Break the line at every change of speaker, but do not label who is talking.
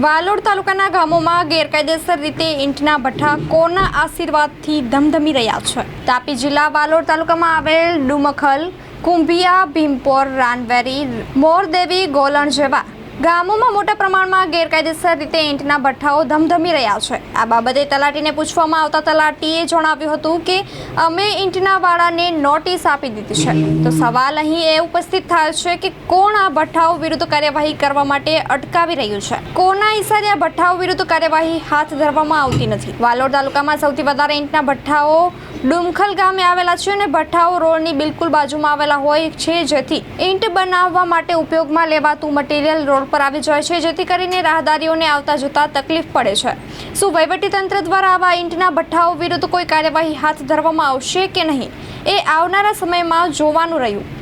વાલોડ તાલુકાના ગામોમાં ગેરકાયદેસર રીતે ઈંટના ભઠ્ઠા કોના આશીર્વાદથી ધમધમી રહ્યા છે. તાપી જિલ્લા વાલોડ તાલુકામાં આવેલ ડુમખલ, કુંભિયા, ભીમપોર, રાનવેરી, મોરદેવી, ગોલણ જેવા ગામોમાં મોટા પ્રમાણમાં ગેરકાયદેસર રીતે ઈંટના ભઠ્ઠાઓ ધમધમી રહ્યા છે. આ બાબતે તલાટીને પૂછવામાં આવતા તલાટીએ જણાવ્યું હતું કે, અમે ઈંટના વાળાને નોટિસ આપી દીધી છે. તો સવાલ અહીં એ ઉપસ્થિત થાય છે કે, કોણ આ ભઠ્ઠાઓ વિરુદ્ધ કાર્યવાહી કરવા માટે અટકાવી રહ્યું છે? કોના ઈશારે આ ભઠ્ઠાઓ વિરુદ્ધ કાર્યવાહી હાથ ધરવામાં આવતી નથી. વાલોડ તાલુકામાં સૌથી વધારે ઈંટના ભઠ્ઠાઓ ડુમખલ ગામે આવેલા છે અને ભઠ્ઠાઓ રોડની બિલકુલ બાજુમાં આવેલા હોય છે, જેથી ઈંટ બનાવવા માટે ઉપયોગમાં લેવાતું મટીરિયલ રોડ પર આવી જાય છે, જેથી કરીને રાહદારીઓને આવતા જતા તકલીફ પડે છે. શું વહીવટીતંત્ર દ્વારા આવા ઈંટના ભઠ્ઠાઓ વિરુદ્ધ કોઈ કાર્યવાહી હાથ ધરવામાં આવશે કે નહીં? એ આવનારા સમયમાં જોવાનું રહ્યું.